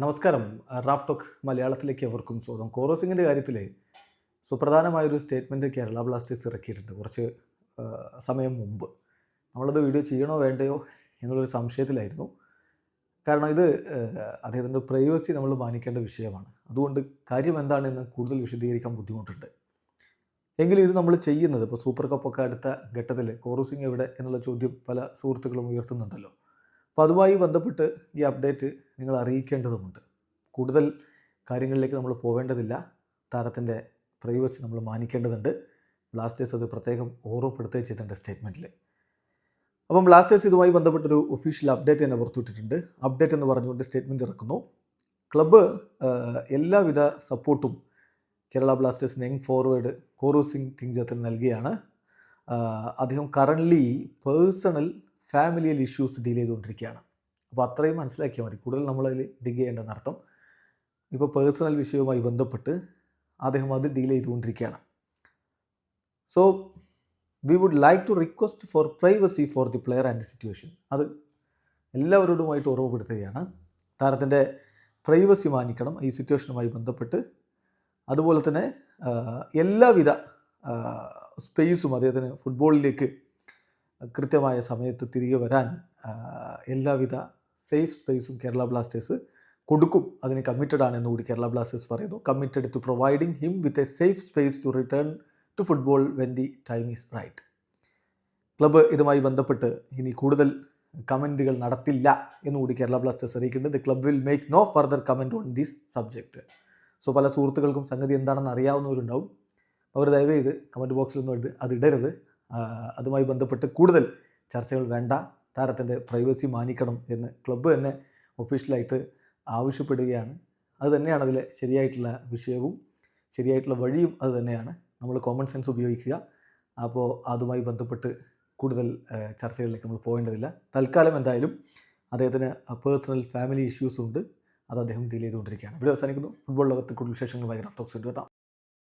നമസ്കാരം. Raf talk മലയാളത്തിലേക്ക് എവർക്കും സ്വാഗതം. കോറോസിങ്ങിന്റെ കാര്യത്തിൽ സുപ്രധാനമായൊരു സ്റ്റേറ്റ്മെന്റ് കേരള ബ്ലാസ്റ്റേഴ്സ് ഇറക്കിയിട്ടുണ്ട് കുറച്ച് സമയം മുമ്പ്. നമ്മളത് വീഡിയോ ചെയ്യണോ വേണ്ടയോ എന്നുള്ളൊരു സംശയത്തിലായിരുന്നു. കാരണം ഇത് അദ്ദേഹത്തിന്റെ പ്രൈവസി നമ്മൾ മാനിക്കേണ്ട വിഷയമാണ്. അതുകൊണ്ട് കാര്യം എന്താണെന്ന് കൂടുതൽ വിശദീകരിക്കാൻ ബുദ്ധിമുട്ടുണ്ട്. എങ്കിലും ഇത് നമ്മൾ ചെയ്യുന്നത് ഇപ്പോൾ സൂപ്പർ കപ്പൊക്കെ അടുത്ത ഘട്ടത്തിൽ കോറോസിങ് എവിടെ എന്നുള്ള ചോദ്യം പല സുഹൃത്തുക്കളും ഉയർത്തുന്നുണ്ടല്ലോ. അപ്പോൾ അതുമായി ബന്ധപ്പെട്ട് ഈ അപ്ഡേറ്റ് നിങ്ങൾ അറിയിക്കേണ്ടതുമുണ്ട്. കൂടുതൽ കാര്യങ്ങളിലേക്ക് നമ്മൾ പോവേണ്ടതില്ല. താരത്തിന്റെ പ്രൈവസി നമ്മൾ മാനിക്കേണ്ടതുണ്ട്. ബ്ലാസ്റ്റേഴ്സ് അത് പ്രത്യേകം ഓർമ്മപ്പെടുത്തുകയും ചെയ്തിട്ടുണ്ട് സ്റ്റേറ്റ്മെന്റിൽ അപ്പം ബ്ലാസ്റ്റേഴ്സ് ഇതുമായി ബന്ധപ്പെട്ടൊരു ഒഫീഷ്യൽ അപ്ഡേറ്റ് തന്നെ പുറത്തുവിട്ടിട്ടുണ്ട്. അപ്ഡേറ്റ് എന്ന് പറഞ്ഞുകൊണ്ട് സ്റ്റേറ്റ്മെന്റ് ഇറക്കുന്നു. ക്ലബ്ബ് എല്ലാവിധ സപ്പോർട്ടും കേരള ബ്ലാസ്റ്റേഴ്സിന് യങ് ഫോർവേഡ് കോറു സിംഗ് കിങ്ജത്തിന് നൽകിയാണ്. അദ്ദേഹം currently personal familial issues deal ചെയ്തുകൊണ്ടിരിക്കുകയാണ്. അപ്പോൾ അത്രയും മനസ്സിലാക്കിയാൽ മതി. കൂടുതൽ നമ്മളതിൽ ഡിഗ് ചെയ്യേണ്ടെന്നർത്ഥം ഇപ്പോൾ പേഴ്സണൽ വിഷയവുമായി ബന്ധപ്പെട്ട് അദ്ദേഹം അത് ഡീൽ ചെയ്തുകൊണ്ടിരിക്കുകയാണ്. So we would like to request for privacy for the player and the situation അത് എല്ലാവരോടുമായിട്ട് ഓർമ്മപ്പെടുത്തുകയാണ്. താരത്തിന്റെ പ്രൈവസി മാനിക്കണം. ഈ സിറ്റുവേഷനുമായി ബന്ധപ്പെട്ട്. അതുപോലെ തന്നെ എല്ലാവിധ സ്പേസും അദ്ദേഹത്തിന് ഫുട്ബോളിലേക്ക് കൃത്യമായ സമയത്ത് തിരികെ വരാൻ എല്ലാവിധ സേഫ് സ്പേസും കേരള ബ്ലാസ്റ്റേഴ്സ് കൊടുക്കും. അതിന് കമ്മിറ്റഡ് ആണ് എന്നുകൂടി കേരള ബ്ലാസ്റ്റേഴ്സ് പറയുന്നു. Committed to providing him with a safe space to return to football when the time is right club ഇതുമായി ബന്ധപ്പെട്ട് ഇനി കൂടുതൽ കമന്റുകൾ നടത്തില്ല എന്നുകൂടി കേരള ബ്ലാസ്റ്റേഴ്സ് അറിയിക്കുന്നുണ്ട്. The club will make no further comment on this subject so പല സുഹൃത്തുക്കൾക്കും സംഗതി എന്താണെന്ന് അറിയാവുന്നവരുണ്ടാവും. അവർ ദയവ് ചെയ്ത് കമന്റ് ബോക്സിലൊന്നും എഴുതി അത് ഇടരുത്. അതുമായി ബന്ധപ്പെട്ട് കൂടുതൽ ചർച്ചകൾ വേണ്ട. താരത്തിന്റെ പ്രൈവസി മാനിക്കണം എന്ന് ക്ലബ്ബ് തന്നെ ഒഫീഷ്യലായിട്ട് ആവശ്യപ്പെടുകയാണ്. അത് തന്നെയാണ് അതിലെ ശരിയായിട്ടുള്ള വിഷയവും ശരിയായിട്ടുള്ള വഴിയും അത് തന്നെയാണ്. നമ്മൾ കോമൺ സെൻസ് ഉപയോഗിക്കുക. അപ്പോൾ അതുമായി ബന്ധപ്പെട്ട് കൂടുതൽ ചർച്ചകളിലേക്ക് നമ്മൾ പോകേണ്ടതില്ല. തൽക്കാലം എന്തായാലും അദ്ദേഹത്തിന് പേഴ്സണൽ ഫാമിലി ഇഷ്യൂസ് ഉണ്ട്. അത് അദ്ദേഹം ഡീൽ ചെയ്തുകൊണ്ടിരിക്കുകയാണ്. ഇവിടെ അവസാനിക്കുന്നു. ഫുട്ബോൾ ലോകത്ത് കൂടുതൽ വിശേഷങ്ങൾ ഭയങ്കര ഗ്രാഫ് ടോക്സ് എത്താം